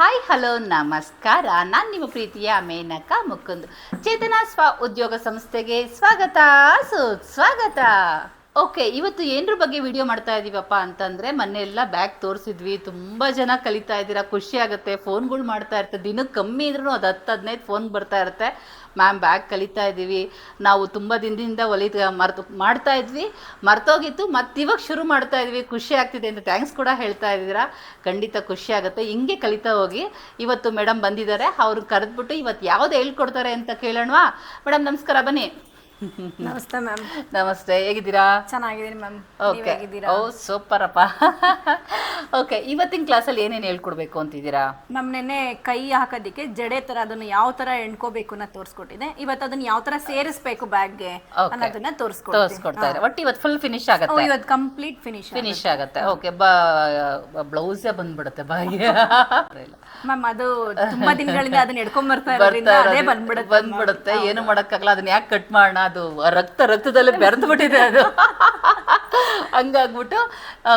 Hi hello ನಮಸ್ಕಾರ. ನಾನು ನಿಮ್ಮ ಪ್ರೀತಿಯ ಮೇನಕ ಮುಕುಂದ್. ಚೇತನ ಸ್ವ ಉದ್ಯೋಗ ಸಂಸ್ಥೆಗೆ ಸ್ವಾಗತ. ಸುಸ್ವಾಗತ. ಓಕೆ ಇವತ್ತು ಏನರ ಬಗ್ಗೆ ವಿಡಿಯೋ ಮಾಡ್ತಾ ಇದ್ದೀವಪ್ಪ ಅಂತಂದ್ರೆ ಮೊನ್ನೆಲ್ಲ ಬ್ಯಾಗ್ ತೋರಿಸಿದ್ವಿ. ತುಂಬಾ ಜನ ಕಲಿತಾ ಇದ್ದೀರಾ, ಖುಷಿ ಆಗುತ್ತೆ. ಫೋನ್ಗಳು ಮಾಡ್ತಾ ಇರ್ತದೆ ದಿನಕ್ಕೆ ಕಮ್ಮಿ ಇದ್ರೂ ಅದು ಹತ್ತು ಹದಿನೈದು ಫೋನ್ ಬರ್ತಾ ಇರುತ್ತೆ. ಮ್ಯಾಮ್ ಬ್ಯಾಗ್ ಕಲಿತಾ ಇದ್ದೀವಿ ನಾವು ತುಂಬ ದಿನದಿಂದ ಒಲಿತ, ಮರ್ತು, ಮಾಡ್ತಾ ಇದ್ವಿ. ಮರ್ತೋಗಿತ್ತು, ಮತ್ತೆ ಇವಾಗ ಶುರು ಮಾಡ್ತಾ ಇದ್ವಿ. ಖುಷಿ ಆಗ್ತಿದೆ ಅಂತ ಥ್ಯಾಂಕ್ಸ್ ಕೂಡ ಹೇಳ್ತಾ ಇದ್ದೀರಾ. ಖಂಡಿತ ಖುಷಿ ಆಗುತ್ತೆ. ಹಿಂಗೆ ಕಲಿತಾ ಹೋಗಿ ಇವತ್ತು ಮೇಡಮ್ ಬಂದಿದ್ದಾರೆ. ಅವ್ರನ್ನ ಕರೆದ್ಬಿಟ್ಟು ಇವತ್ತು ಯಾವ್ದು ಹೇಳ್ಕೊಡ್ತಾರೆ ಅಂತ ಕೇಳೋಣವಾ? ಮೇಡಮ್ ನಮಸ್ಕಾರ, ಬನ್ನಿ. ನಮಸ್ತೆ ಮ್ಯಾಮ್. ನಮಸ್ತೆ ಹೇಗಿದ್ದೀರಾ? ಚೆನ್ನಾಗಿದ್ದೀನಿ ಮ್ಯಾಮ್. ಓಕೆ ಓ ಸೂಪರ್ ಅಪ್ಪ ಓಕೆ ಇವತ್ತಿನ ಕ್ಲಾಸಲ್ಲಿ ಏನೇನು ಹೇಳ್ಕೊಡ್ಬೇಕು ಅಂತಿದ್ದೀರಾ? ಮ್ಯಾಮ್ ನೆನ್ನೆ ಕೈ ಹಾಕೋದಿಕ್ಕೆ ಜಡೆ ತರ ಅದನ್ನ ಯಾವ ತರ ಎಣ್ಕೋಬೇಕು ಅನ್ನೋ ತೋರಿಸ್ಕೊಟ್ಟಿದೆ ಇವತ್ತು ಅದನ್ನ ಯಾವ ತರ ಸೇರಿಸ್ಬೇಕು ಬ್ಯಾಗ್ಗೆ ಗೆ ಅನ್ನೋದನ್ನ ತೋರಿಸ್ಕೊಡ್ತಾರೆ ತೋರಿಸ್ಕೊಡ್ತಾ ಇದ್ದಾರೆ. ಒಟ್ಟು ಇವತ್ತು ಫುಲ್ ಫಿನಿಶ್ ಆಗುತ್ತೆ. ಇವತ್ತು ಕಂಪ್ಲೀಟ್ ಫಿನಿಶ್ ಫಿನಿಶ್ ಆಗುತ್ತೆ. ಓಕೆ ಬಾ ಬ್ಲೌಸೇ ಬಂದ್ಬಿಡುತ್ತೆ ಬಾಯಿಗೆ. ಮ್ಯಾಮ್ ಅದು ತುಂಬಾ ದಿನಗಳಿಂದ ಅದನ್ನ ಎಡ್ಕೊಂಡ್ ಬರ್ತಾ ಇರೋದ್ರಿಂದ ಅದೇ ಬಂದ್ಬಿಡುತ್ತೆ ಬಂದ್ಬಿಡುತ್ತೆ. ಏನು ಮಾಡಕ್ಕಾಗಲ್ಲ. ಅದನ್ನ ಯಾಕೆ ಕಟ್ ಮಾಡೋಣ ಅದು ರಕ್ತ ರಕ್ತದಲ್ಲಿ ಬೆರೆತು ಬಿಟ್ಟಿದೆ ಅದು. ಹಂಗಾಗ್ಬಿಟ್ಟು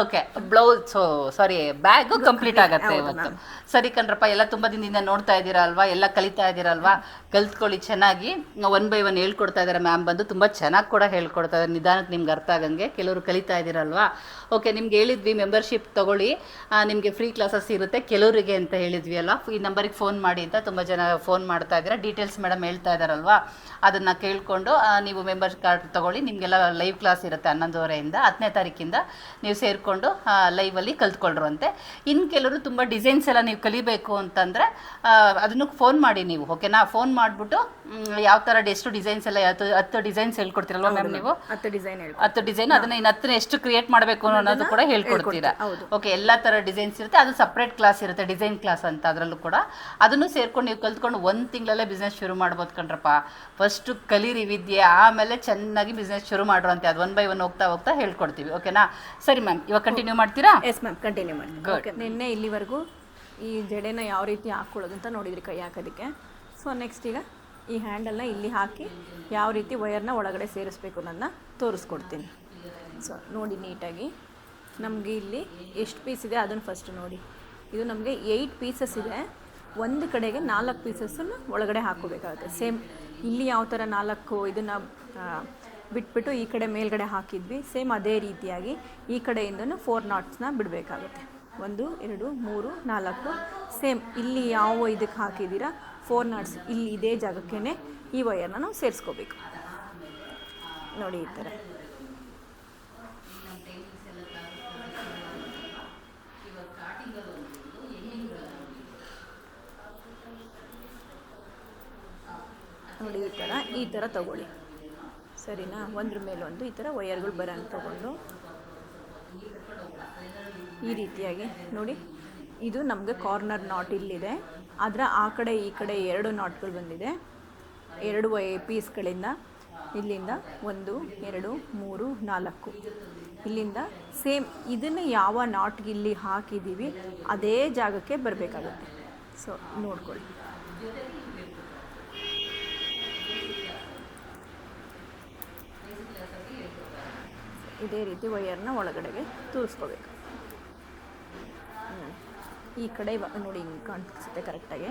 okay blouse sari bag complete ಆಗುತ್ತೆ ಇವತ್ತು. ಸರಿ ಕಣ್ರಪ್ಪ ಎಲ್ಲ ತುಂಬಾ ದಿನದಿಂದ ನೋಡ್ತಾ ಇದ್ದೀರಾ ಅಲ್ವಾ? ಎಲ್ಲ ಕಲಿತಾ ಇದ್ದೀರಲ್ವಾ ಕಲ್ತ್ಕೊಳ್ಳಿ ಚೆನ್ನಾಗಿ. ಒನ್ ಬೈ ಒನ್ ಹೇಳ್ಕೊಡ್ತಾ ಇದ್ದಾರೆ ಮ್ಯಾಮ್ ಬಂದು. ತುಂಬಾ ಚೆನ್ನಾಗಿ ಕೂಡ ಹೇಳ್ಕೊಡ್ತಾ ಇದ್ದಾರೆ. ನಿಧಾನಕ್ಕೆ ನಿಮ್ಗೆ ಅರ್ಥ ಆಗಂಗೆ ಕೆಲವರು ಕಲಿತಾ ಇದ್ದೀರಲ್ವಾ ಓಕೆ ನಿಮ್ಗೆ ಹೇಳಿದ್ವಿ ಮೆಂಬರ್ಶಿಪ್ ತಗೊಳ್ಳಿ. ನಿಮಗೆ ಫ್ರೀ ಕ್ಲಾಸಸ್ ಇರುತ್ತೆ ಕೆಲವರಿಗೆ ಅಂತ ಹೇಳಿದ್ವಿ ಅಲ್ಲ ಈ ನಂಬರಿಗೆ ಫೋನ್ ಮಾಡಿ ಅಂತ ತುಂಬ ಜನ ಫೋನ್ ಮಾಡ್ತಾ ಇದ್ದೀರಾ. ಡೀಟೇಲ್ಸ್ ಮೇಡಮ್ ಹೇಳ್ತಾ ಇದ್ದಾರಲ್ವಾ? ಅದನ್ನ ಕೇಳಿಕೊಂಡು ನೀವು ಮೆಂಬರ್ ಕಾರ್ಡ್ ತಗೊಳ್ಳಿ. ನಿಮಗೆಲ್ಲ ಲೈವ್ ಕ್ಲಾಸ್ ಇರುತ್ತೆ ಹನ್ನೊಂದುವರೆಯಿಂದ. ಹತ್ತನೇ ತಾರೀಕಿಂದ ನೀವು ಸೇರಿಕೊಂಡು ಲೈವಲ್ಲಿ ಕಲ್ತ್ಕೊಳ್ಳ್ರಂತೆ ಇನ್ನು ಕೆಲವರು ತುಂಬ ಡಿಸೈನ್ಸ್ ಎಲ್ಲ ನೀವು ಕಲಿಬೇಕು ಅಂತಂದರೆ ಅದನ್ನು ಫೋನ್ ಮಾಡಿ ನೀವು ಓಕೆನಾ ಫೋನ್ ಮಾಡಿಬಿಟ್ಟು ಯಾವ ಥರ ಎಷ್ಟು ಡಿಸೈನ್ಸ್ ಎಲ್ಲ ಹತ್ತು ಹತ್ತು ಡಿಸೈನ್ಸ್ ಹೇಳ್ಕೊಡ್ತೀರಲ್ವ ಮ್ಯಾಮ್ ನೀವು? ಹತ್ತು ಡಿಸೈನ್ ಹೇಳಿ ಹತ್ತು ಡಿಸೈನ್ ಅದನ್ನು ಇನ್ನು ಹತ್ತಿರ ಎಷ್ಟು ಕ್ರಿಯೇಟ್ ಮಾಡಬೇಕು ಅನ್ನೋದು ಕೂಡ ಹೇಳ್ಕೊಡ್ತೀರಾ. ಓಕೆ ಎಲ್ಲ ಥರ ಡಿಸೈನ್ಸ್ ಇರುತ್ತೆ ಅದು ಸಪ್ರೇಟ್ ಕ್ಲಾಸ್ ಇರುತ್ತೆ ಡಿಸೈನ್ ಕ್ಲಾಸ್ ಅಂತ ಅದರಲ್ಲೂ ಕೂಡ. ಅದನ್ನು ಸೇರ್ಕೊಂಡು ನೀವು ಕಲ್ತ್ಕೊಂಡು ಒಂದು ತಿಂಗಳಲ್ಲೇ ಬಿಸ್ನೆಸ್ ಶುರು ಮಾಡ್ಬೋದು ಕಣ್ರಪ್ಪ. ಫಸ್ಟು ಕಲೀರಿ ವಿದ್ಯೆ ಆಮೇಲೆ ಚೆನ್ನಾಗಿ ಬಿಸ್ನೆಸ್ ಶುರು ಮಾಡುವಂತೆ ಅದು ಒನ್ ಬೈ ಒನ್ ಹೋಗ್ತಾ ಹೋಗ್ತಾ ಹೇಳ್ಕೊಡ್ತೀವಿ ಓಕೆನಾ ಸರಿ ಮ್ಯಾಮ್ ಇವಾಗ ಕಂಟಿನ್ಯೂ ಮಾಡ್ತೀರಾ? ಎಸ್ ಮ್ಯಾಮ್ ಕಂಟಿನ್ಯೂ ಮಾಡಿ ಓಕೆ ನಿನ್ನೆ ಇಲ್ಲಿವರೆಗೂ ಈ ಜಡೆನ ಯಾವ ರೀತಿ ಹಾಕ್ಕೊಳ್ಳೋದು ಅಂತ ನೋಡಿದ್ರಿ ಕೈ ಹಾಕೋದಕ್ಕೆ. ಸೊ ನೆಕ್ಸ್ಟ್ ಈಗ ಈ ಹ್ಯಾಂಡಲ್ನ ಇಲ್ಲಿ ಹಾಕಿ ಯಾವ ರೀತಿ ವಯರ್ನ ಒಳಗಡೆ ಸೇರಿಸ್ಬೇಕು ಅನ್ನೋದನ್ನ ತೋರಿಸ್ಕೊಡ್ತೀನಿ. ಸೊ ನೋಡಿ ನೀಟಾಗಿ. ನಮಗೆ ಇಲ್ಲಿ ಎಷ್ಟು ಪೀಸ್ ಇದೆ ಅದನ್ನು ಫಸ್ಟ್ ನೋಡಿ. ಇದು ನಮಗೆ ಏಯ್ಟ್ ಪೀಸಸ್ ಇದೆ. ಒಂದು ಕಡೆಗೆ ನಾಲ್ಕು ಪೀಸಸ್ಸನ್ನು ಒಳಗಡೆ ಹಾಕೋಬೇಕಾಗುತ್ತೆ ಸೇಮ್ ಇಲ್ಲಿ ಯಾವ ಥರ ನಾಲ್ಕು ಇದನ್ನು ಬಿಟ್ಬಿಟ್ಟು ಈ ಕಡೆ ಮೇಲ್ಗಡೆ ಹಾಕಿದ್ವಿ. ಸೇಮ್ ಅದೇ ರೀತಿಯಾಗಿ ಈ ಕಡೆಯಿಂದನೂ ಫೋರ್ ನಾಟ್ಸ್ನ ಬಿಡಬೇಕಾಗುತ್ತೆ. ಒಂದು, ಎರಡು, ಮೂರು, ನಾಲ್ಕು, ಸೇಮ್ ಇಲ್ಲಿ ಯಾವ ಇದಕ್ಕೆ ಹಾಕಿದ್ದೀರಾ ಫೋರ್ ನಾಟ್ಸ್ ಇಲ್ಲಿ ಇದೇ ಜಾಗಕ್ಕೇ ಈ ವಯರ್ನ ನಾವು ಸೇರಿಸ್ಕೋಬೇಕು. ನೋಡಿ ಈ ಥರ. ನೋಡಿ ಈ ಥರ ಈ ಥರ ತಗೊಳ್ಳಿ. ಸರಿನಾ? ಒಂದ್ರ ಮೇಲೆ ಒಂದು. ಈ ಥರ ವಯರ್ಗಳು ಬರೋಂಗೆ ತೊಗೊಂಡು. ಈ ರೀತಿಯಾಗಿ. ನೋಡಿ, ಇದು ನಮಗೆ ಕಾರ್ನರ್ ನಾಟ್ ಇಲ್ಲಿದೆ. ಅದರ ಆ ಕಡೆ, ಈ ಕಡೆ ಎರಡು ನಾಟ್ಗಳು ಬಂದಿದೆ. ಎರಡು ಪೀಸ್ಗಳಿಂದ ಇಲ್ಲಿಂದ ಒಂದು, ಎರಡು, ಮೂರು, ನಾಲ್ಕು. ಇಲ್ಲಿಂದ ಸೇಮ್ ಇದನ್ನು ಯಾವ ನಾಟ್ಗೆ ಇಲ್ಲಿ ಹಾಕಿದ್ದೀವಿ ಅದೇ ಜಾಗಕ್ಕೆ ಬರಬೇಕಾಗುತ್ತೆ. ಸೊ ನೋಡ್ಕೊಳ್ಳಿ. ಇದೇ ರೀತಿ ವಯರ್ನ ಒಳಗಡೆಗೆ ತೂರಿಸ್ಕೋಬೇಕು. ಈ ಕಡೆ ನೋಡಿ ಹಿಂಗೆ ಕಾಣಿಸುತ್ತೆ ಕರೆಕ್ಟಾಗಿ.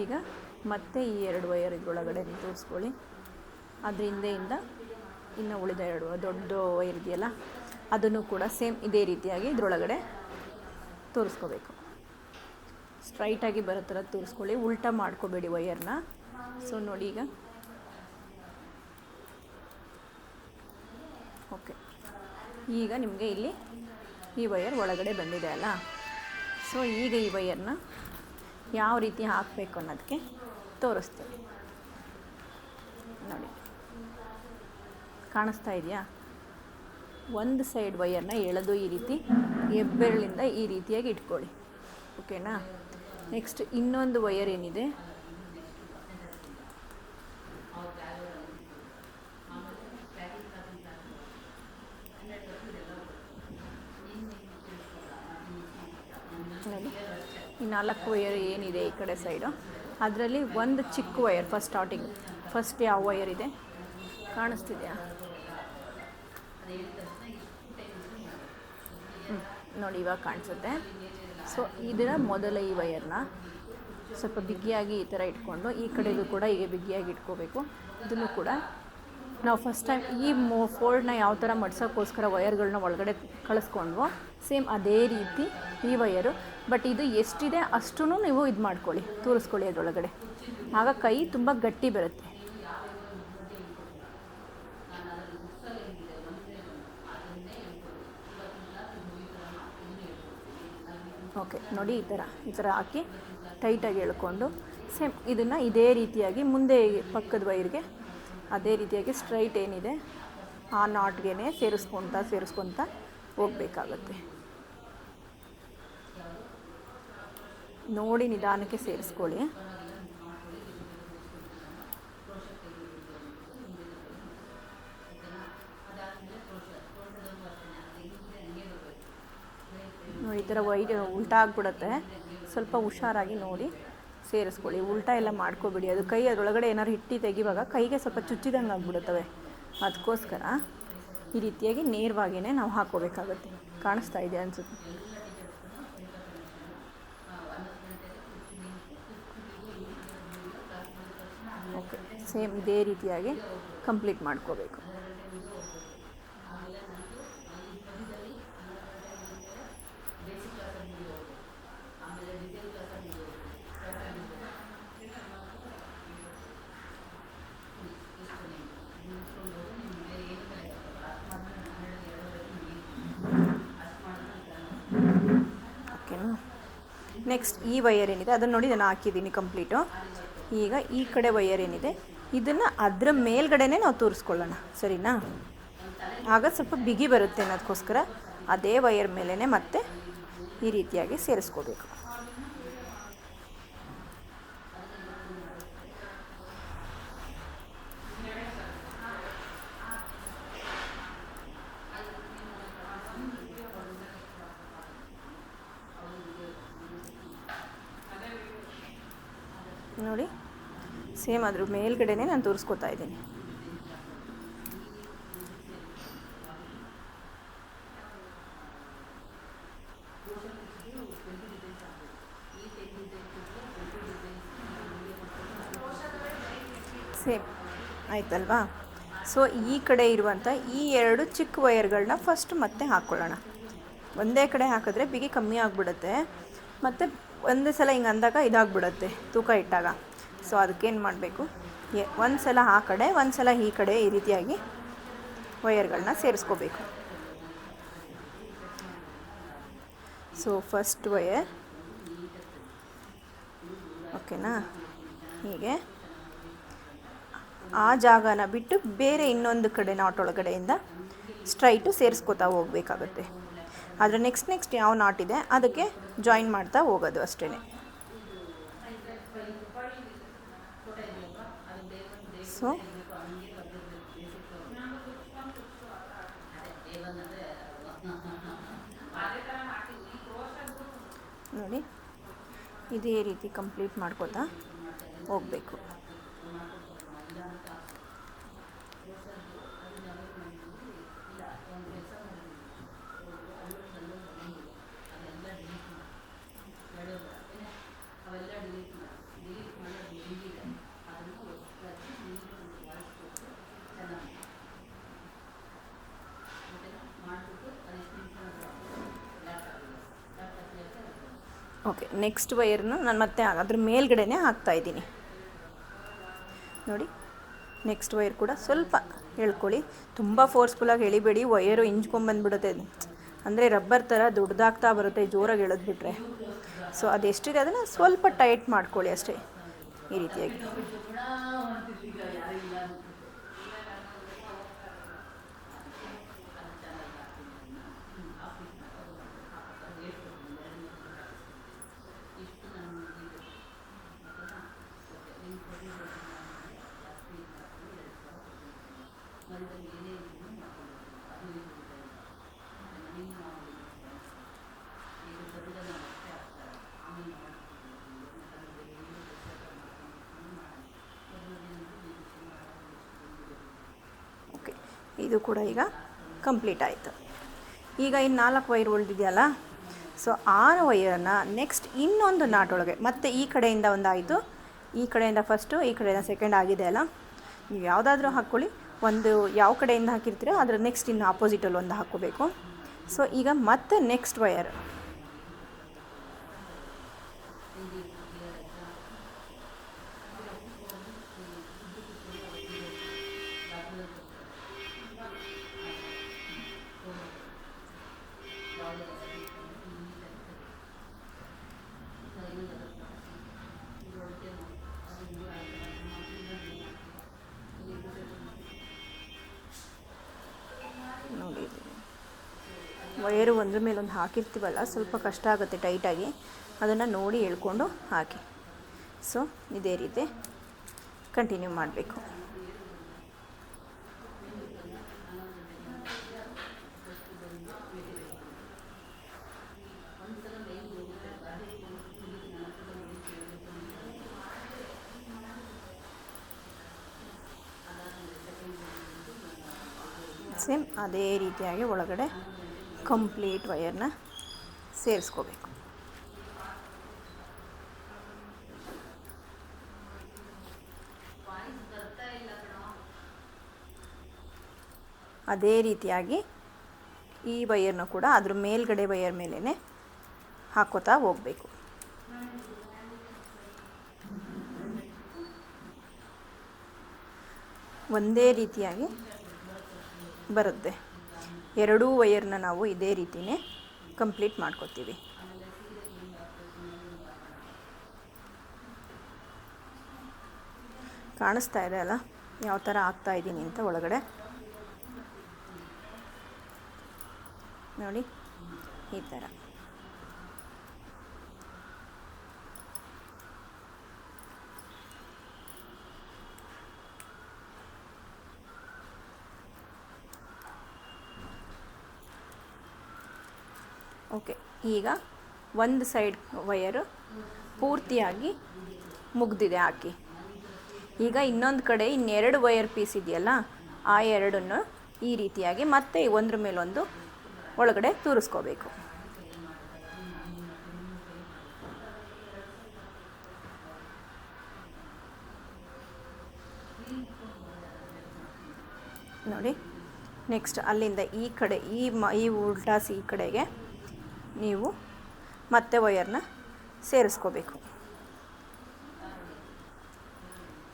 ಈಗ ಮತ್ತೆ ಈ ಎರಡು ವಯರ್ ಇದ್ರೊಳಗಡೆ ತೂರಿಸ್ಕೊಳ್ಳಿ. ಅದ್ರ ಹಿಂದೆಯಿಂದ ಇನ್ನು ಉಳಿದ ಎರಡು ದೊಡ್ಡ ವೈರ್ ಇದೆಯಲ್ಲ, ಅದನ್ನು ಕೂಡ ಸೇಮ್ ಇದೇ ರೀತಿಯಾಗಿ ಇದ್ರೊಳಗಡೆ ತೋರಿಸ್ಕೋಬೇಕು. ಸ್ಟ್ರೈಟಾಗಿ ಬರೋ ಥರ ತೋರಿಸ್ಕೊಳ್ಳಿ. ಉಲ್ಟಾ ಮಾಡ್ಕೋಬೇಡಿ ವೈಯರ್ನ. ಸೊ ನೋಡಿ ಈಗ ಓಕೆ ಈಗ ನಿಮಗೆ ಇಲ್ಲಿ ಈ ವೈಯರ್ ಒಳಗಡೆ ಬಂದಿದೆ ಅಲ್ಲ? ಸೊ ಈಗ ಈ ವೈಯರ್ನ ಯಾವ ರೀತಿ ಹಾಕಬೇಕು ಅನ್ನೋದಕ್ಕೆ ತೋರಿಸ್ತೀನಿ. ನೋಡಿ. ಕಾಣಿಸ್ತಾ ಇದೆಯಾ? ಒಂದು ಸೈಡ್ ವೈಯರ್ನ ಎಳೆದು ಈ ರೀತಿ ಹೆಬ್ಬೆರಳಿಂದ ಈ ರೀತಿಯಾಗಿ ಇಟ್ಕೊಳ್ಳಿ. ಓಕೆನಾ ನೆಕ್ಸ್ಟ್ ಇನ್ನೊಂದು ವೈಯರ್ ಏನಿದೆ ನೋಡಿ ಈ ನಾಲ್ಕು ವೈರ್ ಏನಿದೆ ಈ ಕಡೆ ಸೈಡು ಅದರಲ್ಲಿ ಒಂದು ಚಿಕ್ಕ ವೈರ್ ಫಸ್ಟ್ ಸ್ಟಾರ್ಟಿಂಗ್ ಫಸ್ಟ್ ಯಾವ ವಯರ್ ಇದೆ? ಕಾಣಿಸ್ತಿದೆಯಾ? ಹ್ಞೂ ನೋಡಿ ಇವಾಗ ಕಾಣಿಸುತ್ತೆ. ಸೊ ಇದರ ಮೊದಲ ಈ ವಯರ್ನ ಸ್ವಲ್ಪ ಬಿಗಿಯಾಗಿ ಈ ಥರ ಇಟ್ಕೊಂಡು ಈ ಕಡೆಗೂ ಕೂಡ ಹೀಗೆ ಬಿಗಿಯಾಗಿ ಇಟ್ಕೋಬೇಕು. ಇದನ್ನು ಕೂಡ ನಾವು ಫಸ್ಟ್ ಟೈಮ್ ಈ ಮೋ ಫೋಲ್ಡ್ನ ಯಾವ ಥರ ಮಡ್ಸೋಕ್ಕೋಸ್ಕರ ವಯರ್ಗಳನ್ನ ಒಳಗಡೆ ಕಳಿಸ್ಕೊಂಡ್ವೋ ಸೇಮ್ ಅದೇ ರೀತಿ ಈ ವೈಯರು ಬಟ್ ಇದು ಎಷ್ಟಿದೆ ಅಷ್ಟೂ ನೀವು ಇದು ಮಾಡ್ಕೊಳ್ಳಿ, ತೂರಿಸ್ಕೊಳ್ಳಿ ಅದರೊಳಗಡೆ. ಆಗ ಕೈ ತುಂಬ ಗಟ್ಟಿ ಬರುತ್ತೆ. ಓಕೆ ನೋಡಿ ಈ ಥರ ಈ ಥರ ಹಾಕಿ ಟೈಟಾಗಿ ಎಳ್ಕೊಂಡು ಸೇಮ್ ಇದನ್ನು ಇದೇ ರೀತಿಯಾಗಿ ಮುಂದೆ ಪಕ್ಕದ ವೈರ್ಗೆ ಅದೇ ರೀತಿಯಾಗಿ ಸ್ಟ್ರೈಟ್ ಏನಿದೆ, ಆ ನಾಟ್ಗೆ ಸೇರಿಸ್ಕೊತ ಸೇರಿಸ್ಕೊತ ಹೋಗಬೇಕಾಗತ್ತೆ. ನೋಡಿ ನಿಧಾನಕ್ಕೆ ಸೇರಿಸ್ಕೊಳ್ಳಿ. ಈ ಥರ ವೈ ಉಲ್ಟಾ ಆಗಿಬಿಡುತ್ತೆ. ಸ್ವಲ್ಪ ಹುಷಾರಾಗಿ ನೋಡಿ. ಸೇರಿಸ್ಕೊಳ್ಳಿ, ಉಲ್ಟಾ ಎಲ್ಲ ಮಾಡ್ಕೊಬಿಡಿ. ಅದು ಕೈ ಅದರೊಳಗಡೆ ಏನಾದ್ರು ಹಿಟ್ಟಿ ತೆಗಿವಾಗ ಕೈಗೆ ಸ್ವಲ್ಪ ಚುಚ್ಚಿದಂಗೆ ಆಗ್ಬಿಡುತ್ತವೆ ಅದಕ್ಕೋಸ್ಕರ ಈ ರೀತಿಯಾಗಿ ನೇರವಾಗಿಯೇ ನಾವು ಹಾಕೋಬೇಕಾಗುತ್ತೆ ಕಾಣಿಸ್ತಾ ಇದೆ ಅನಿಸುತ್ತೆ. ಓಕೆ ಸೇಮ್ ಇದೇ ರೀತಿಯಾಗಿ ಕಂಪ್ಲೀಟ್ ಮಾಡ್ಕೋಬೇಕು ಓಕೆನಾ ನೆಕ್ಸ್ಟ್ ಈ ವಯರ್ ಏನಿದೆ, ಅದನ್ನು ನೋಡಿ ನಾನು ಹಾಕಿದ್ದೀನಿ ಕಂಪ್ಲೀಟು ಈಗ ಈ ಕಡೆ ವಯರ್ ಏನಿದೆ, ಇದನ್ನು ಅದರ ಮೇಲ್ಗಡೆನೇ ನಾವು ತೋರಿಸ್ಕೊಳ್ಳೋಣ, ಸರಿನಾ? ಆಗ ಸ್ವಲ್ಪ ಬಿಗಿ ಬರುತ್ತೆ ಅನ್ನೋದಕ್ಕೋಸ್ಕರ ಅದೇ ವಯರ್ ಮೇಲೇ ಮತ್ತೆ ಈ ರೀತಿಯಾಗಿ ಸೇರಿಸ್ಕೋಬೇಕು. ನೋಡಿ. ಸೇಮ್ ಅದ್ರ ಮೇಲ್ಗಡೆನೇ ನಾನು ತೋರಿಸ್ಕೊತಾ ಇದ್ದೀನಿ. ಸೇಮ್ ಆಯ್ತಲ್ವಾ? ಸೊ ಈ ಕಡೆ ಇರುವಂಥ ಈ ಎರಡು ಚಿಕ್ಕ ವಯರ್ಗಳನ್ನ ಫಸ್ಟ್ ಮತ್ತೆ ಹಾಕ್ಕೊಳ್ಳೋಣ ಒಂದೇ ಕಡೆ ಹಾಕಿದ್ರೆ ಬಿಗಿ ಕಮ್ಮಿ ಆಗಿಬಿಡುತ್ತೆ. ಮತ್ತು ಒಂದೇ ಸಲ ಹಿಂಗೆ ಅಂದಾಗ ಇದಾಗ್ಬಿಡುತ್ತೆ, ತೂಕ ಇಟ್ಟಾಗ. ಸೊ ಅದಕ್ಕೇನು ಮಾಡಬೇಕು? ಒಂದು ಸಲ ಆ ಕಡೆ, ಒಂದು ಸಲ ಈ ಕಡೆ ಈ ರೀತಿಯಾಗಿ ವಯರ್ಗಳನ್ನ ಸೇರಿಸ್ಕೋಬೇಕು. ಸೊ ಫಸ್ಟ್ ವಯರ್ ಓಕೆನಾ? ಹೀಗೆ. ಆ ಜಾಗನ ಬಿಟ್ಟು ಬೇರೆ ಇನ್ನೊಂದು ಕಡೆ, ನಾಟ್ ಒಳಗಡೆಯಿಂದ ಸ್ಟ್ರೈಟು ಸೇರಿಸ್ಕೋತಾ ಹೋಗಬೇಕಾಗುತ್ತೆ. ಆದರೆ ನೆಕ್ಸ್ಟ್ ನೆಕ್ಸ್ಟ್ ಯಾವ ನಾಟ್ ಇದೆ, ಅದಕ್ಕೆ ಜಾಯಿನ್ ಮಾಡ್ತಾ ಹೋಗೋದು ಅಷ್ಟೇ ಸೊ ನೋಡಿ, ಇದೇ ರೀತಿ ಕಂಪ್ಲೀಟ್ ಮಾಡ್ಕೋತಾ ಹೋಗಬೇಕು. ಓಕೆ ನೆಕ್ಸ್ಟ್ ವೈರ್ನ ನಾನು ಮತ್ತೆ ಅದ್ರ ಮೇಲ್ಗಡೆನೇ ಹಾಕ್ತಾ ಇದ್ದೀನಿ. ನೋಡಿ ನೆಕ್ಸ್ಟ್ ವೈರ್ ಕೂಡ ಸ್ವಲ್ಪ ಎಳ್ಕೊಳ್ಳಿ ತುಂಬ ಫೋರ್ಸ್ಫುಲ್ಲಾಗಿ ಎಳಿಬೇಡಿ ವೈರು ಇಂಜ್ಕೊಂಬಂದ್ಬಿಡುತ್ತೆ ಅದು ಅಂದರೆ ರಬ್ಬರ್ ಥರ ದೊಡ್ಡದಾಗ್ತಾ ಬರುತ್ತೆ, ಜೋರಾಗಿ ಎಳೆದ್ಬಿಟ್ರೆ ಸೊ ಅದು ಎಷ್ಟಿದೆ ಅದನ್ನು ಸ್ವಲ್ಪ ಟೈಟ್ ಮಾಡ್ಕೊಳ್ಳಿ ಅಷ್ಟೇ, ಈ ರೀತಿಯಾಗಿ ಓಕೆ ಇದು ಕೂಡ ಈಗ ಕಂಪ್ಲೀಟ್ ಆಯಿತು. ಈಗ ಇನ್ನು ನಾಲ್ಕು ವೈರ್ ಉಳಿದಿದೆಯಲ್ಲ ಸೊ ಆ ವೈರನ್ನು ನೆಕ್ಸ್ಟ್ ಇನ್ನೊಂದು ನಾಟೊಳಗೆ, ಮತ್ತೆ ಈ ಕಡೆಯಿಂದ ಒಂದಾಯಿತು. ಈ ಕಡೆಯಿಂದ ಫಸ್ಟು ಈ ಕಡೆಯಿಂದ ಸೆಕೆಂಡ್ ಆಗಿದೆ ಅಲ್ಲ? ನೀವು ಯಾವುದಾದ್ರೂ ಹಾಕ್ಕೊಳ್ಳಿ. ಒಂದು ಯಾವ ಕಡೆಯಿಂದ ಹಾಕಿರ್ತೀರೋ ಅದರ ನೆಕ್ಸ್ಟ್ ಇನ್ನು ಆಪೋಸಿಟಲ್ಲಿ ಒಂದು ಹಾಕ್ಕೋಬೇಕು. ಸೊ ಈಗ ಮತ್ತೆ ನೆಕ್ಸ್ಟ್ ವಯರ್ ಒಂದ್ರ ಮೇಲೆ ಒಂದು ಹಾಕಿರ್ತೀವಲ್ಲ, ಸ್ವಲ್ಪ ಕಷ್ಟ ಆಗುತ್ತೆ ಟೈಟಾಗಿ ಅದನ್ನು ನೋಡಿ ಹೇಳ್ಕೊಂಡು ಹಾಕಿ. ಸೊ ಇದೇ ರೀತಿ ಕಂಟಿನ್ಯೂ ಮಾಡಬೇಕು. ಸೇಮ್ ಅದೇ ರೀತಿಯಾಗಿ ಒಳಗಡೆ ಕಂಪ್ಲೀಟ್ ವಯರ್ನ ಸೇರಿಸ್ಕೋಬೇಕು. ಅದೇ ರೀತಿಯಾಗಿ ಈ ವಯರ್ನ ಕೂಡ ಅದ್ರ ಮೇಲ್ಗಡೆ ವಯರ್ ಮೇಲೇ ಹಾಕೋತಾ ಹೋಗಬೇಕು. ಒಂದೇ ರೀತಿಯಾಗಿ ಬರುತ್ತೆ. ಎರಡೂ ವಯರ್ನ ನಾವು ಇದೇ ರೀತಿಯೇ ಕಂಪ್ಲೀಟ್ ಮಾಡ್ಕೋತೀವಿ. ಕಾಣಿಸ್ತಾ ಇದೆ ಅಲ್ಲ? ಯಾವ ಥರ ಆಗ್ತಾ ಇದ್ದೀನಿ ಅಂತ ಒಳಗಡೆ. ನೋಡಿ, ಈ ಥರ. ಓಕೆ ಈಗ ಒಂದು ಸೈಡ್ ವಯರು ಪೂರ್ತಿಯಾಗಿ ಮುಗ್ದಿದೆ ಹಾಕಿ. ಈಗ ಇನ್ನೊಂದು ಕಡೆ ಇನ್ನೆರಡು ವಯರ್ ಪೀಸ್ ಇದೆಯಲ್ಲ, ಆ ಎರಡನ್ನು ಈ ರೀತಿಯಾಗಿ ಮತ್ತೆ ಒಂದ್ರ ಮೇಲೊಂದು ಒಳಗಡೆ ತೂರಿಸ್ಕೋಬೇಕು. ನೋಡಿ ನೆಕ್ಸ್ಟ್ ಅಲ್ಲಿಂದ ಈ ಕಡೆ, ಈ ಮ, ಈ ಉಲ್ಟಾಸಿ ಈ ಕಡೆಗೆ ನೀವು ಮತ್ತೆ ವಯರ್ನ ಸೇರಿಸ್ಕೋಬೇಕು.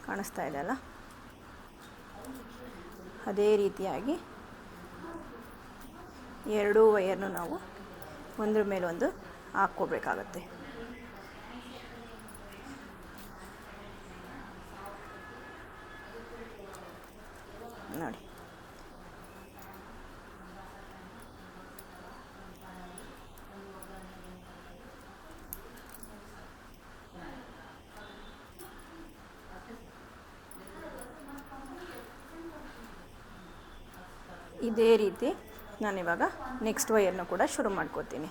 ಕಾಣಿಸ್ತಾ ಇದೆ ಅಲ್ಲ? ಅದೇ ರೀತಿಯಾಗಿ ಎರಡೂ ವಯರ್ನು ನಾವು ಒಂದ್ರ ಮೇಲೊಂದು ಹಾಕ್ಕೋಬೇಕಾಗತ್ತೆ. ನೋಡಿ. ಇದೇ ರೀತಿ ನಾನಿವಾಗ ನೆಕ್ಸ್ಟ್ ವೈಯನ್ನು ಕೂಡ ಶುರು ಮಾಡ್ಕೋತೀನಿ.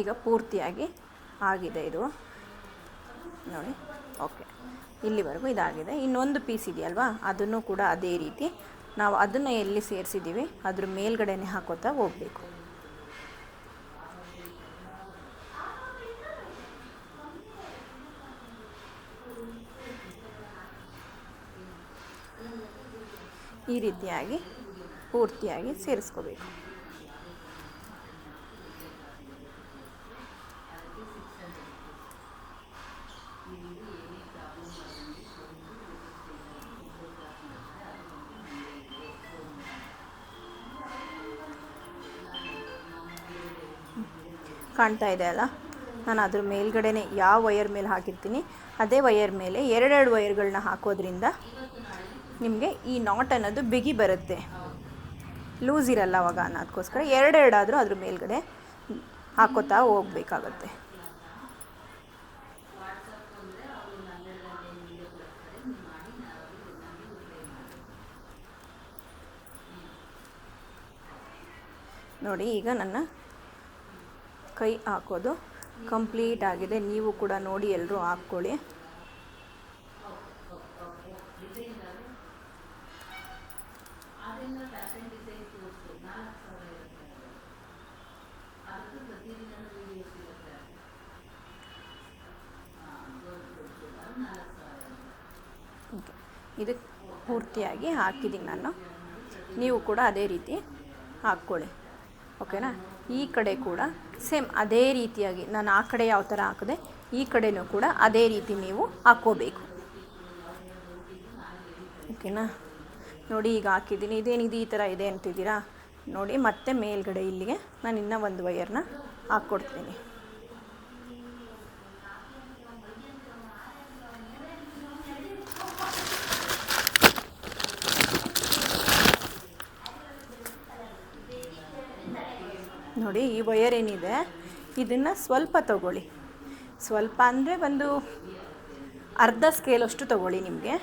ಈಗ ಪೂರ್ತಿಯಾಗಿ ಆಗಿದೆ ಇದು. ನೋಡಿ ಓಕೆ ಇಲ್ಲಿವರೆಗೂ ಇದಾಗಿದೆ. ಇನ್ನೊಂದು ಪೀಸ್ ಇದೆಯಲ್ವಾ? ಅದನ್ನು ಕೂಡ ಅದೇ ರೀತಿ ನಾವು ಅದನ್ನು ಎಲ್ಲಿ ಸೇರಿಸಿದ್ದೀವಿ, ಅದ್ರ ಮೇಲ್ಗಡೆನೆ ಹಾಕೋತಾ ಹೋಗಬೇಕು. ಈ ರೀತಿಯಾಗಿ ಪೂರ್ತಿಯಾಗಿ ಸೇರಿಸ್ಕೋಬೇಕು. ಕಾಣ್ತಾ ಇದೆ ಅಲ್ಲ? ನಾನು ಅದ್ರ ಮೇಲ್ಗಡೆನೆ ಯಾವ ವಯರ್ ಮೇಲೆ ಹಾಕಿರ್ತೀನಿ, ಅದೇ ವಯರ್ ಮೇಲೆ ಎರಡೆರಡು ವಯರ್ಗಳನ್ನ ಹಾಕೋದ್ರಿಂದ ನಿಮಗೆ ಈ ನಾಟ್ ಅನ್ನೋದು ಬಿಗಿ ಬರುತ್ತೆ. ಲೂಸ್ ಇರಲ್ಲ ಅವಾಗ ಅನ್ನೋದಕ್ಕೋಸ್ಕರ ಎರಡೆರಡಾದರೂ ಅದ್ರ ಮೇಲ್ಗಡೆ ಹಾಕೋತಾ ಹೋಗ್ಬೇಕಾಗತ್ತೆ. ನೋಡಿ, ಈಗ ನನ್ನ ಕೈ ಹಾಕೋದು ಕಂಪ್ಲೀಟ್ ಆಗಿದೆ. ನೀವು ಕೂಡ ನೋಡಿ ಎಲ್ಲರೂ ಹಾಕ್ಕೊಳ್ಳಿ. ಇದು ಪೂರ್ತಿಯಾಗಿ ಹಾಕಿದ್ದೀನಿ ನಾನು. ನೀವು ಕೂಡ ಅದೇ ರೀತಿ ಹಾಕ್ಕೊಳ್ಳಿ. ಓಕೆನಾ? ಈ ಕಡೆ ಕೂಡ ಸೇಮ್ ಅದೇ ರೀತಿಯಾಗಿ ನಾನು ಆ ಕಡೆ ಯಾವ ಥರ ಹಾಕಿದೆ ಈ ಕಡೆಯೂ ಕೂಡ ಅದೇ ರೀತಿ ನೀವು ಹಾಕ್ಕೋಬೇಕು. ಓಕೆನಾ? ನೋಡಿ ಈಗ ಹಾಕಿದ್ದೀನಿ. ಇದೇನಿದು ಈ ಥರ ಇದೆ ಅಂತಿದ್ದೀರಾ? ನೋಡಿ ಮತ್ತೆ ಮೇಲ್ಗಡೆ ಇಲ್ಲಿಗೆ ನಾನು ಇನ್ನೂ ಒಂದು ವಯರ್ನ ಹಾಕ್ಕೊಡ್ತೀನಿ. ನೋಡಿ, ಈ ವಯರ್ ಏನಿದೆ, ಇದನ್ನು ಸ್ವಲ್ಪ ತಗೊಳ್ಳಿ. ಸ್ವಲ್ಪ ಅಂದರೆ ಒಂದು ಅರ್ಧ ಸ್ಕೇಲಷ್ಟು ತಗೊಳ್ಳಿ ನಿಮಗೆ.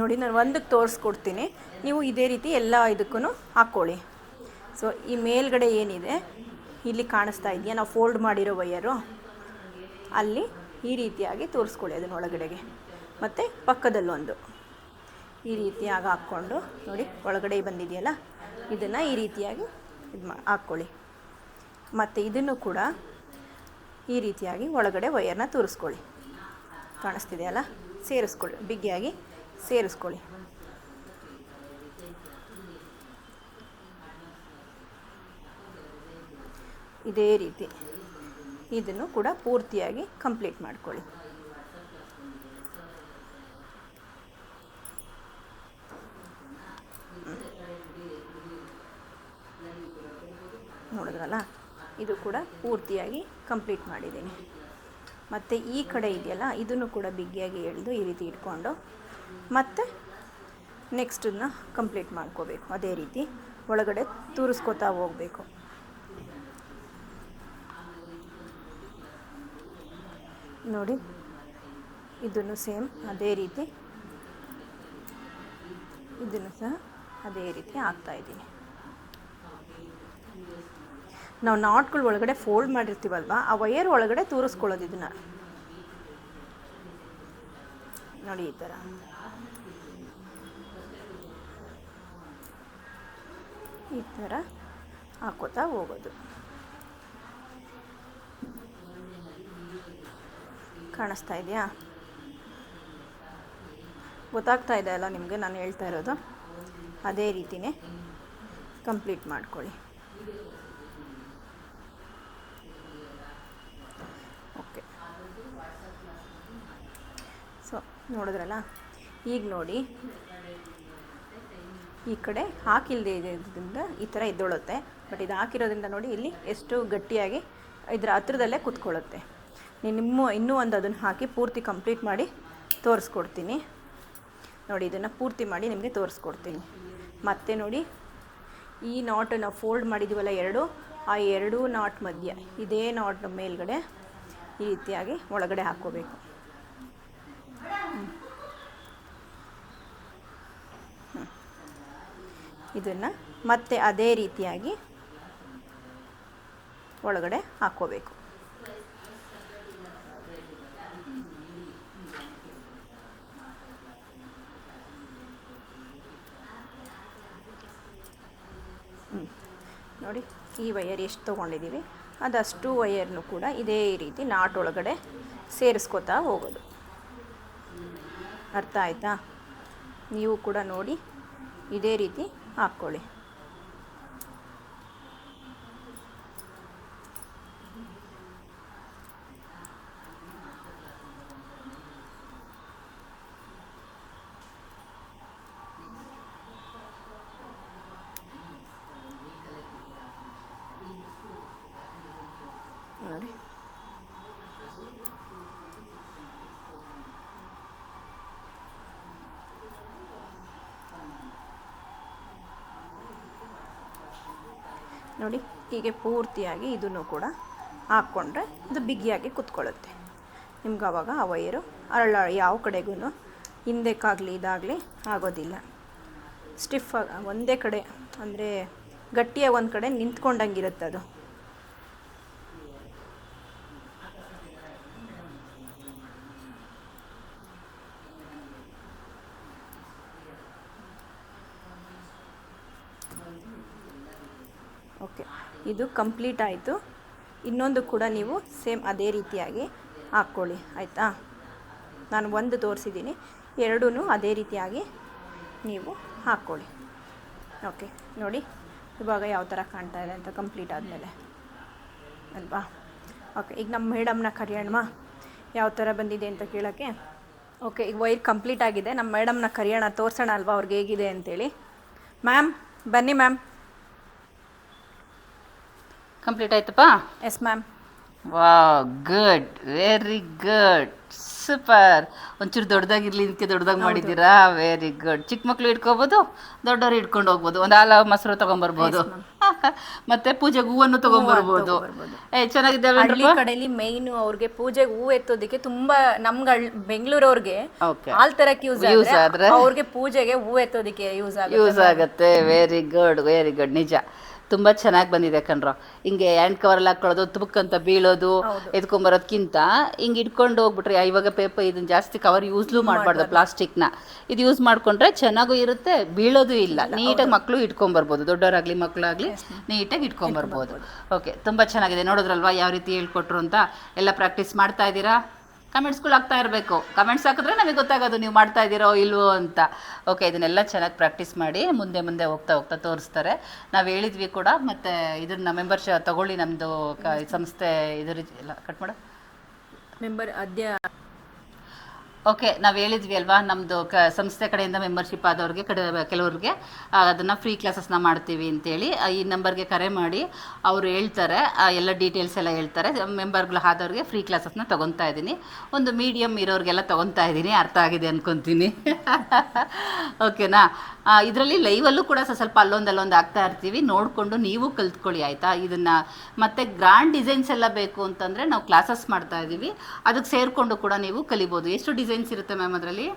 ನೋಡಿ, ನಾನು ಒಂದಕ್ಕೆ ತೋರಿಸ್ಕೊಡ್ತೀನಿ. ನೀವು ಇದೇ ರೀತಿ ಎಲ್ಲ ಇದಕ್ಕೂ ಹಾಕ್ಕೊಳ್ಳಿ ಸೊ ಈ ಮೇಲ್ಗಡೆ ಏನಿದೆ, ಇಲ್ಲಿ ಕಾಣಿಸ್ತಾ ಇದೆಯಾ? ನಾವು ಫೋಲ್ಡ್ ಮಾಡಿರೋ ವಯರು ಅಲ್ಲಿ ಈ ರೀತಿಯಾಗಿ ತೋರಿಸ್ಕೊಳ್ಳಿ ಅದನ್ನ ಒಳಗಡೆಗೆ. ಮತ್ತು ಪಕ್ಕದಲ್ಲೊಂದು ಈ ರೀತಿಯಾಗಿ ಹಾಕ್ಕೊಂಡು ನೋಡಿ, ಒಳಗಡೆ ಬಂದಿದೆಯಲ್ಲ? ಇದನ್ನು ಈ ರೀತಿಯಾಗಿ ಇದು ಮಾ ಹಾಕ್ಕೊಳ್ಳಿ. ಮತ್ತು ಇದನ್ನು ಕೂಡ ಈ ರೀತಿಯಾಗಿ ಒಳಗಡೆ ವೈಯರ್ನ ತೂರಿಸ್ಕೊಳ್ಳಿ. ಕಾಣಿಸ್ತಿದೆಯಲ್ಲ? ಸೇರಿಸ್ಕೊಳ್ಳಿ. ಬಿಗಿಯಾಗಿ ಸೇರಿಸ್ಕೊಳ್ಳಿ. ಇದೇ ರೀತಿ. ಇದನ್ನು ಕೂಡ ಪೂರ್ತಿಯಾಗಿ ಕಂಪ್ಲೀಟ್ ಮಾಡ್ಕೊಳ್ಳಿ. ನೋಡಿದ್ರಲ್ಲ, ಇದು ಕೂಡ ಪೂರ್ತಿಯಾಗಿ ಕಂಪ್ಲೀಟ್ ಮಾಡಿದ್ದೀನಿ. ಮತ್ತು ಈ ಕಡೆ ಇದೆಯಲ್ಲ, ಇದನ್ನು ಕೂಡ ಬಿಗಿಯಾಗಿ ಎಳೆದು ಈ ರೀತಿ ಇಟ್ಕೊಂಡು, ಮತ್ತು ನೆಕ್ಸ್ಟನ್ನ ಕಂಪ್ಲೀಟ್ ಮಾಡ್ಕೋಬೇಕು. ಅದೇ ರೀತಿ ಒಳಗಡೆ ತೂರಿಸ್ಕೋತಾ ಹೋಗಬೇಕು. ನೋಡಿ, ಇದನ್ನು ಸೇಮ್ ಅದೇ ರೀತಿ, ಇದನ್ನು ಸಹ ಅದೇ ರೀತಿ ಆಗ್ತಾಯಿದ್ದೀನಿ ನಾವು ನಾಟ್ಗಳು ಒಳಗಡೆ ಫೋಲ್ಡ್ ಮಾಡಿರ್ತೀವಲ್ವ? ಆ ವೈಯರ್ ಒಳಗಡೆ ತೂರಿಸ್ಕೊಳ್ಳೋದು ಇದನ್ನು. ನೋಡಿ ಈ ಥರ ಈ ಥರ ಹಾಕೋತಾ ಹೋಗೋದು. ಕಾಣಿಸ್ತಾ ಇದೆಯಾ? ಗೊತ್ತಾಗ್ತಾ ಇದೆ ಅಲ್ಲ ನಿಮಗೆ? ನಾನು ಹೇಳ್ತಾ ಇರೋದು. ಅದೇ ರೀತಿನೇ ಕಂಪ್ಲೀಟ್ ಮಾಡ್ಕೊಳ್ಳಿ ಓಕೆ ಸೊ ನೋಡಿದ್ರಲ್ಲ? ಈಗ ನೋಡಿ. ಈ ಕಡೆ ಹಾಕಿಲ್ಲದೆ ಇರೋದ್ರಿಂದ ಈ ಥರ ಎದ್ದೊಳುತ್ತೆ. ಬಟ್ ಇದು ಹಾಕಿರೋದ್ರಿಂದ ನೋಡಿ ಇಲ್ಲಿ ಎಷ್ಟು ಗಟ್ಟಿಯಾಗಿ ಇದರ ಹತ್ರದಲ್ಲೇ ಕೂತ್ಕೊಳ್ಳುತ್ತೆ. ನಿಮ್ಮ ಇನ್ನೂ ಒಂದು ಅದನ್ನು ಹಾಕಿ ಪೂರ್ತಿ ಕಂಪ್ಲೀಟ್ ಮಾಡಿ ತೋರಿಸ್ಕೊಡ್ತೀನಿ. ನೋಡಿ, ಇದನ್ನು ಪೂರ್ತಿ ಮಾಡಿ ನಿಮಗೆ ತೋರಿಸ್ಕೊಡ್ತೀನಿ. ಮತ್ತೆ ನೋಡಿ, ಈ ನಾಟ್ ನಾವು ಫೋಲ್ಡ್ ಮಾಡಿದ್ದೀವಲ್ಲ ಎರಡು, ಆ ಎರಡೂ ನಾಟ್ ಮಧ್ಯ, ಇದೇ ನಾಟ್ ಮೇಲ್ಗಡೆ ಈ ರೀತಿಯಾಗಿ ಒಳಗಡೆ ಹಾಕ್ಕೋಬೇಕು. ಇದನ್ನು ಮತ್ತೆ ಅದೇ ರೀತಿಯಾಗಿ ಒಳಗಡೆ ಹಾಕ್ಕೋಬೇಕು. ನೋಡಿ, ಈ ವೈಯರ್ ಎಷ್ಟು ತೊಗೊಂಡಿದ್ದೀವಿ ಅದಷ್ಟು ವೈಯರ್ನು ಕೂಡ ಇದೇ ರೀತಿ ನಾಟ್ ಒಳಗಡೆ ಸೇರಿಸ್ಕೊತಾ ಹೋಗೋದು. ಅರ್ಥ ಆಯಿತಾ? ನೀವು ಕೂಡ ನೋಡಿ, ಇದೇ ರೀತಿ ಹಾಕ್ಕೊಳ್ಳಿ ನೋಡಿ ನೋಡಿ ಹೀಗೆ ಪೂರ್ತಿಯಾಗಿ ಇದನ್ನು ಕೂಡ ಹಾಕ್ಕೊಂಡ್ರೆ ಅದು ಬಿಗಿಯಾಗಿ ಕುತ್ಕೊಳ್ಳುತ್ತೆ. ನಿಮ್ಗೆ ಆವಾಗ ಆ ವೈರು ಅರಳ ಯಾವ ಕಡೆಗೂ ಹಿಂದಕ್ಕಾಗಲಿ ಇದಾಗಲಿ ಆಗೋದಿಲ್ಲ. ಸ್ಟಿಫ್, ಒಂದೇ ಕಡೆ, ಅಂದರೆ ಗಟ್ಟಿಯಾಗಿ ಒಂದು ಕಡೆ ನಿಂತ್ಕೊಂಡಂಗಿರುತ್ತೆ ಅದು ಓಕೆ ಇದು ಕಂಪ್ಲೀಟ್ ಆಯಿತು. ಇನ್ನೊಂದು ಕೂಡ ನೀವು ಸೇಮ್ ಅದೇ ರೀತಿಯಾಗಿ ಹಾಕ್ಕೊಳ್ಳಿ, ಆಯಿತಾ? ನಾನು ಒಂದು ತೋರಿಸಿದ್ದೀನಿ. ಎರಡೂ ಅದೇ ರೀತಿಯಾಗಿ ನೀವು ಹಾಕ್ಕೊಳ್ಳಿ. ಓಕೆ ನೋಡಿ, ಇವಾಗ ಯಾವ ಥರ ಕಾಣ್ತಾ ಇದೆ ಅಂತ ಕಂಪ್ಲೀಟ್ ಆದಮೇಲೆ. ಅಲ್ವಾ? ಓಕೆ ಈಗ ನಮ್ಮ ಮೇಡಮ್ನ ಕರೆಯೋಣವಾ ಯಾವ ಥರ ಬಂದಿದೆ ಅಂತ ಕೇಳೋಕ್ಕೆ? ಓಕೆ ಈಗ ವೈರ್ ಕಂಪ್ಲೀಟ್ ಆಗಿದೆ. ನಮ್ಮ ಮೇಡಮ್ನ ಕರೆಯೋಣ ತೋರಿಸೋಣ ಅಲ್ವಾ ಅವ್ರಿಗೆ ಹೇಗಿದೆ ಅಂತೇಳಿ. ಮ್ಯಾಮ್ ಬನ್ನಿ ಮ್ಯಾಮ್ ಕಂಪ್ಲೀಟ್ ಆಯ್ತಪ್ಪ? ಎಸ್ ಮ್ಯಾಮ್ ವಾ ಗುಡ್ ವೆರಿ ಗುಡ್ ಸೂಪರ್ ಒಂಚೂರು ದೊಡ್ಡದಾಗಿರ್ಲಿ ಇದಕ್ಕೆ ದೊಡ್ಡದಾಗಿ ಮಾಡಿದ್ದೀರಾ? ವೆರಿ ಗುಡ್ ಚಿಕ್ಕ ಮಕ್ಕಳು ಇಟ್ಕೋಬೋದು ದೊಡ್ಡವ್ರು ಇಟ್ಕೊಂಡು ಹೋಗ್ಬೋದು ಒಂದು ಹಾಲು ಮೊಸರು ತಗೊಂಬರ್ಬೋದು. ಮತ್ತೆ ಪೂಜೆಗೆ ಹೂವನ್ನು ತಗೊಂಬರ್ಬೋದು. ಏ ಚೆನ್ನಾಗಿದೆ ಹಳ್ಳಿ ಕಡೆಯಲ್ಲಿ ಮೈನ್ ಅವ್ರಿಗೆ ಪೂಜೆಗೆ ಹೂ ಎತ್ತೋದಕ್ಕೆ ತುಂಬಾ ನಮ್ಗೆ ಬೆಂಗಳೂರವ್ರಿಗೆ ಹಾಲ್ ತರಕ್ಕೆ ಯೂಸ್ ಯೂಸ್ ಆದ್ರೆ? ಅವ್ರಿಗೆ ಪೂಜೆಗೆ ಹೂ ಎತ್ತೋದಕ್ಕೆ ಯೂಸ್ ಯೂಸ್ ಆಗುತ್ತೆ. ವೆರಿ ಗುಡ್ ವೆರಿ ಗುಡ್ ನಿಜ. ತುಂಬ ಚೆನ್ನಾಗಿ ಬಂದಿದೆ ಕಣ್ರೋ. ಹಿಂಗೆ ಹ್ಯಾಂಡ್ ಕವರ್ ಎಲ್ಲ ಹಾಕೊಳ್ಳೋದು ತುಬಕ್ಕಂತ ಬೀಳೋದು ಎತ್ಕೊಂಬರೋದ್ಕಿಂತ ಹಿಂಗೆ ಇಟ್ಕೊಂಡು ಹೋಗ್ಬಿಟ್ರೆ ಇವಾಗ ಪೇಪರ್ ಇದನ್ನ ಜಾಸ್ತಿ ಕವರ್ ಯೂಸ್ಲು ಮಾಡಬಾರ್ದು ಪ್ಲಾಸ್ಟಿಕ್ನ ಇದು ಯೂಸ್ ಮಾಡ್ಕೊಂಡ್ರೆ ಚೆನ್ನಾಗೂ ಇರುತ್ತೆ ಬೀಳೋದು ಇಲ್ಲ. ನೀಟಾಗಿ ಮಕ್ಕಳು ಇಟ್ಕೊಂಬರ್ಬೋದು ದೊಡ್ಡವರಾಗ್ಲಿ ಮಕ್ಕಳಾಗ್ಲಿ ನೀಟಾಗಿ ಇಟ್ಕೊಂಬರ್ಬೋದು. ಓಕೆ ತುಂಬ ಚೆನ್ನಾಗಿದೆ. ನೋಡಿದ್ರಲ್ವಾ ಯಾವ ರೀತಿ ಹೇಳ್ಕೊಟ್ರು ಅಂತ? ಎಲ್ಲ ಪ್ರಾಕ್ಟೀಸ್ ಮಾಡ್ತಾ ಇದ್ದೀರಾ? ಕಮೆಂಟ್ಸ್ಗಳು ಆಗ್ತಾ ಇರಬೇಕು. ಕಮೆಂಟ್ಸ್ ಹಾಕಿದ್ರೆ ನಮಗೆ ಗೊತ್ತಾಗೋದು ನೀವು ಮಾಡ್ತಾ ಇದ್ದೀರೋ ಇಲ್ವೋ ಅಂತ. ಓಕೆ ಇದನ್ನೆಲ್ಲ ಚೆನ್ನಾಗಿ ಪ್ರಾಕ್ಟೀಸ್ ಮಾಡಿ ಮುಂದೆ ಮುಂದೆ ಹೋಗ್ತಾ ಹೋಗ್ತಾ ತೋರಿಸ್ತಾರೆ. ನಾವು ಹೇಳಿದ್ವಿ ಕೂಡ, ಮತ್ತು ಇದನ್ನ ಮೆಂಬರ್ಶಿಪ್ ತಗೊಳ್ಳಿ ನಮ್ಮದು ಸಂಸ್ಥೆ ಇದ್ರ ಎಲ್ಲ ಕಟ್ ಮಾಡು. ಮೆಂಬರ್ ಅದ್ಯ ಓಕೆ ನಾವು ಹೇಳಿದ್ವಿ ಅಲ್ವಾ ನಮ್ಮದು ಕ, ಸಂಸ್ಥೆ ಕಡೆಯಿಂದ ಮೆಂಬರ್ಶಿಪ್ ಆದವ್ರಿಗೆ, ಕಡೆ, ಕೆಲವ್ರಿಗೆ ಅದನ್ನು ಫ್ರೀ ಕ್ಲಾಸಸ್ನ ಮಾಡ್ತೀವಿ ಅಂತೇಳಿ ಈ ನಂಬರ್ಗೆ ಕರೆ ಮಾಡಿ ಅವರು ಹೇಳ್ತಾರೆ ಎಲ್ಲ ಡೀಟೇಲ್ಸ್ ಎಲ್ಲ ಹೇಳ್ತಾರೆ ಮೆಂಬರ್ಗಳು ಆದವ್ರಿಗೆ ಫ್ರೀ ಕ್ಲಾಸಸ್ನ ತೊಗೊತಾ ಇದ್ದೀನಿ. ಒಂದು ಮೀಡಿಯಮ್ ಇರೋರಿಗೆಲ್ಲ ತೊಗೊತಾ ಇದ್ದೀನಿ, ಅರ್ಥ ಆಗಿದೆ ಅಂದ್ಕೊತೀನಿ ಓಕೆನಾ ಇದರಲ್ಲಿ ಲೈವಲ್ಲೂ ಕೂಡ ಸ್ವಲ್ಪ ಅಲ್ಲೊಂದು ಅಲ್ಲೊಂದು ಆಗ್ತಾ ಇರ್ತೀವಿ, ನೋಡಿಕೊಂಡು ನೀವು ಕಲ್ತ್ಕೊಳ್ಳಿ, ಆಯಿತಾ? ಇದನ್ನು, ಮತ್ತೆ ಗ್ರ್ಯಾಂಡ್ ಡಿಸೈನ್ಸ್ ಎಲ್ಲ ಬೇಕು ಅಂತಂದರೆ ನಾವು ಕ್ಲಾಸಸ್ ಮಾಡ್ತಾ ಇದ್ದೀವಿ ಅದಕ್ಕೆ ಸೇರಿಕೊಂಡು ಕೂಡ ನೀವು ಕಲಿಬೋದು. ಎಷ್ಟು ಡಿಸೈನ್ಸ್ ಇರುತ್ತೆ ಮ್ಯಾಮ್ ಅದರಲ್ಲಿ?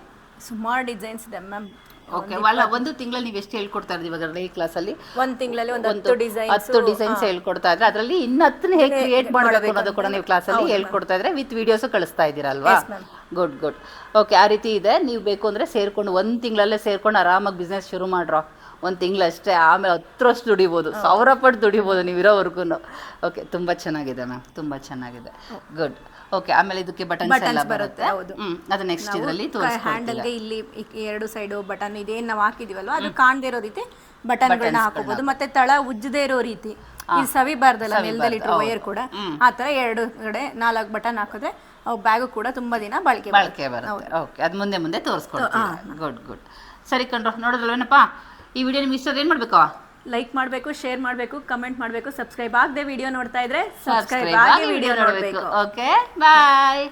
ಸುಮಾರು ಡಿಸೈನ್ಸ್ ಇದೆ ಮ್ಯಾಮ್ ಓಕೆ ಅಲ್ಲ ಒಂದು ತಿಂಗಳಲ್ಲಿ ನೀವು ಎಷ್ಟು ಹೇಳ್ಕೊಡ್ತಾ ಇದ್ದೀವಿ ಅದರಲ್ಲಿ ಈ ಕ್ಲಾಸಲ್ಲಿ ಒಂದು ತಿಂಗಳಲ್ಲಿ ಒಂದು ಹತ್ತು ಡಿಸೈನ್ ಹತ್ತು ಡಿಸೈನ್ಸ್ ಹೇಳ್ಕೊಡ್ತಾ ಇದ್ರೆ ಅದರಲ್ಲಿ ಇನ್ನು ಹತ್ತನ್ನ ಹೇಗೆ ಕ್ರಿಯೇಟ್ ಮಾಡಬೇಕು ಅನ್ನೋದು ಕೂಡ ನೀವು ಕ್ಲಾಸಲ್ಲಿ ಹೇಳ್ಕೊಡ್ತಾ ಇದ್ರೆ ವಿತ್ ವಿಡಿಯೋಸ್ ಕಳಿಸ್ತಾ ಇದ್ದೀರಲ್ವಾ ಗುಡ್ ಗುಡ್ ಓಕೆ ಆ ರೀತಿ ಇದೆ. ನೀವು ಬೇಕು ಅಂದರೆ ಸೇರ್ಕೊಂಡು ಒಂದು ತಿಂಗಳಲ್ಲೇ ಸೇರ್ಕೊಂಡು ಆರಾಮಾಗಿ ಬಿಸ್ನೆಸ್ ಶುರು ಮಾಡ್ರೋ. ಒಂದು ತಿಂಗಳಷ್ಟೇ ಆಮೇಲೆ ಹತ್ತರಷ್ಟು ದುಡಿಬೋದು. ಸಾವಿರ ಪಟ್ಟು ದುಡಿಬೋದು ನೀವು ಇರೋವರೆಗೂ ಓಕೆ ತುಂಬ ಚೆನ್ನಾಗಿದೆ ಮ್ಯಾಮ್ ತುಂಬ ಚೆನ್ನಾಗಿದೆ. ಗುಡ್ ಓಕೆ ಆಮೇಲೆ ಇದಕ್ಕೆ ಬಟನ್ ಎಲ್ಲ ಬರುತ್ತೆ. ಹೌದು. ಅದು ನೆಕ್ಸ್ಟ್ ಇದರಲ್ಲಿ ಹ್ಯಾಂಡಲ್ಗೆ ಇಲ್ಲಿ ಎರಡು ಸೈಡು ಬಟನ್ ಇದೇನ್ ನಾವು ಹಾಕಿದೀವಲ್ವ ಅದು ಕಾಣದೇ ಇರೋ ರೀತಿ ಬಟನ್ಗಳನ್ನ ಹಾಕೋಬಹುದು ಮತ್ತೆ ತಳ ಉಜ್ಜದೇ ಇರೋ ರೀತಿ. ಇದು ಸವಿಬಾರ್ದಲ್ಲ ನೆಲದಲ್ಲಿ ಇಟ್ಟರು ವೈರ್ ಕೂಡ. ಆ ತರ ಎರಡು ಕಡೆ ನಾಲ್ಕು ಬಟನ್ ಹಾಕಿದ್ರೆ ಅವು ಬ್ಯಾಗು ಕೂಡ ತುಂಬಾ ದಿನ ಬಳಕೆ. ಬಳಕೆ ಬರುತ್ತೆ. ಓಕೆ ಅದು ಮುಂದೆ ಮುಂದೆ ತೋರಿಸ್ಕೊಡ್ತೀವಿ. ಗುಡ್ ಗುಡ್ ಸರಿ ಕಣ್ರು ನೋಡಿದ್ರಲ್ವೇನಪ್ಪ? ಈ ವಿಡಿಯೋ ನಿಮ್ಗೆ ಇಷ್ಟ ಏನು ಮಾಡಬೇಕು? ಲೈಕ್ ಮಾಡಬೇಕು ಶೇರ್ ಮಾಡಬೇಕು ಕಮೆಂಟ್ ಮಾಡಬೇಕು ಸಬ್ಸ್ಕ್ರೈಬ್ ಆಗದೆ ವಿಡಿಯೋ ನೋಡ್ತಾ ಇದ್ರೆ ಸಬ್ಸ್ಕ್ರೈಬ್ ಆಗಿ ವಿಡಿಯೋ ನೋಡಬೇಕು. Okay bye